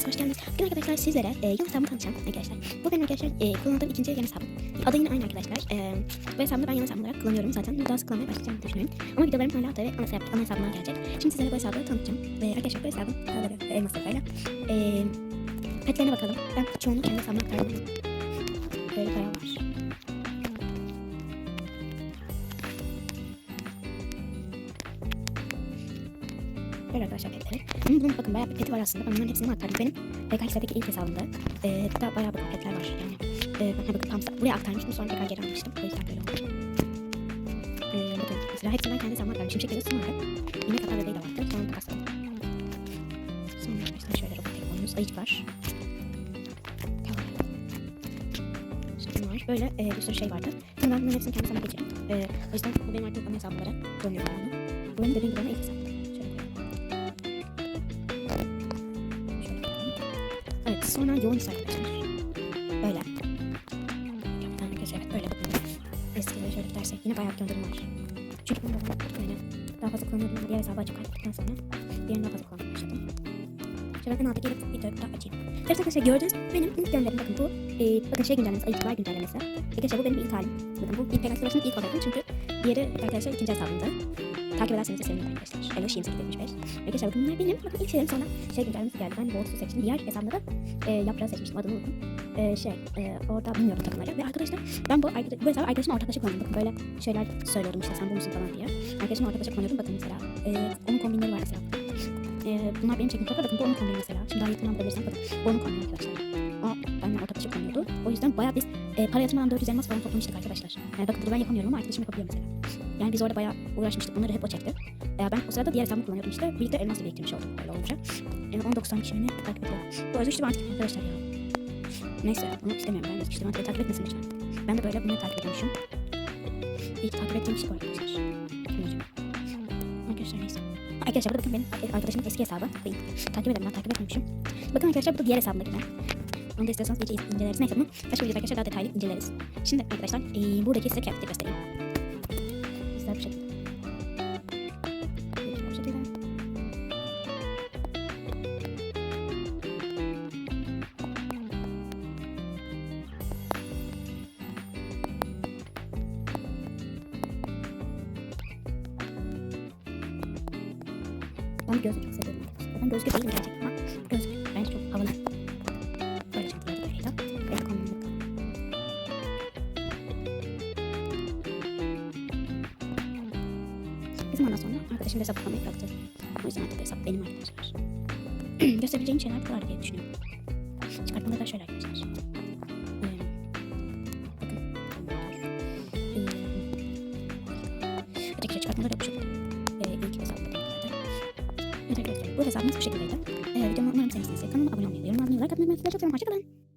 Hepiniz hoş geldiniz. Bugün arkadaşlar sizlere e, yeni hesabımı tanıtacağım arkadaşlar. Bu benim arkadaşlar e, kullandığım ikinci yeni hesabım. Adı yine aynı arkadaşlar. E, bu hesabımı ben yeni hesabım olarak kullanıyorum zaten. Daha sık kullanmaya başlayacağımı düşünüyorum. Ama videolarım hala tabii ana, hesap, ana hesabımdan gelecek. Şimdi sizlere bu hesabı tanıtacağım. E, arkadaşlar bu hesabın paraları ve elmas sayfayla. E, petlerine bakalım. Ben çoğunu kendi hesabıma aktardım. Böyle bayağı var. Böyle arkadaşlar petleri. Bunun, bunun bakın bayağı bir peti var aslında. Ben bunların hepsini aktardım. Benim PKX'deki ilk hesabımda. E, hatta bayağı bir petler var yani. E, ben bakın tam buraya aktarmıştım sonra tekrar geri almıştım. O yüzden böyle oldu. E, bakın mesela hepsini ben kendi hesabıma aktardım. Şimşek yazısı vardı. Yine katar bebeği de vardı. Sonra takasladım. Sonra arkadaşlar şöyle robot telefonumuz. Ayıcık var. Var. Böyle e, bir sürü şey vardı. Şimdi ben bunların hepsini kendi hesabıma geçirdim. E, o yüzden bu benim artık ana hesabım olarak bunu. Bu benim dediğim gibi ana ilk hesabım. Evet sonra yoğun arkadaşlar. Böyle. Arkadaşlar evet böyle. Eskileri şöyle gidersek yine bayağı bir gönderim var. Çünkü bunu yani daha fazla kullanıyordum ama diğer hesabı açıp kaydettikten sonra diğerini daha fazla kullanmaya başladım. Şöyle en altta gelip videoyu da açayım. Evet arkadaşlar gördüğünüz benim ilk gönderim bakın bu. E, bakın şey güncellemesi, ayıcıklar güncellemesi. Arkadaşlar bu benim ilk halim. Bakın bu ilk Pegasus ilk olayım çünkü diğeri arkadaşlar ikinci hesabımda. Takip ederseniz de sevinirim arkadaşlar. Elo Şiim 875. Arkadaşlar bakın bunlar benim. Bakın ilk şeylerim sonra şey güncellemesi geldi. Ben Volks'u seçtim. Diğer hesabımda da e, yaprağı seçmiştim. Adını unuttum. E, şey e, orada bilmiyorum takımları. Ve arkadaşlar ben bu, bu hesabı arkadaşımla ortaklaşa kullandım. Bakın böyle şeyler söylüyordum işte sen bu musun falan diye. Arkadaşımla ortaklaşa kullanıyordum. Bakın mesela e, onun kombinleri var mesela. E, bunlar benim fotoğraf. Bakın bu onun kombini mesela. Şimdi daha yakından bulabilirsem bakın. Bu onun kombini arkadaşlar. O benimle ortaklaşa kullanıyordu. O yüzden bayağı biz e, para yatırmadan 400 elmas falan toplamıştık arkadaşlar. Yani bakın bunu ben yapamıyorum ama arkadaşım yapabiliyor mesela. Yani biz orada bayağı uğraşmıştık. Bunları hep o çekti. E, ben o sırada diğer hesabımı kullanıyordum işte. Birlikte elmas da biriktirmiş olduk böyle olunca. E, 19 tane kişinin takip ediyor. Bu arada işte artık arkadaşlar ya. Neyse bunu istemiyorum ben. İşte ben takip etmesin lütfen. Ben de böyle bunu takip ediyormuşum. İlk takip ettiğim bu arkadaşlar. Arkadaşlar neyse. Arkadaşlar burada bakın benim arkadaşımın eski hesabı. Takip ben takip etmemişim. Bakın arkadaşlar bu da diğer hesabımdaki ben. Onu da istiyorsanız iyice inceleriz. Neyse bunu başka videoda arkadaşlar daha detaylı inceleriz. Şimdi arkadaşlar ee, buradaki size kıyafeti göstereyim. Güzel bir şekilde. Bu şekilde. Ben gözlük seviyorum. Ben gözlük değilim gerçekten ama gözlük bence çok havalı. Bizim ondan sonra arkadaşım hesap kullanmayı bıraktı. O yüzden artık hesap benim arkadaşlar. Gösterebileceğim şeyler bunlar diye düşünüyorum. Çıkartmaları da şöyle arkadaşlar. Öteki çıkartmaları da bu şekilde. Ee, ilk bunlarda. Evet arkadaşlar bu hesabımız bu şekildeydi. Ee, videomu umarım sevmişsinizdir. Kanalıma abone olmayı, yorum yazmayı, like atmayı unutmayın. Çok seviyorum. Hoşçakalın.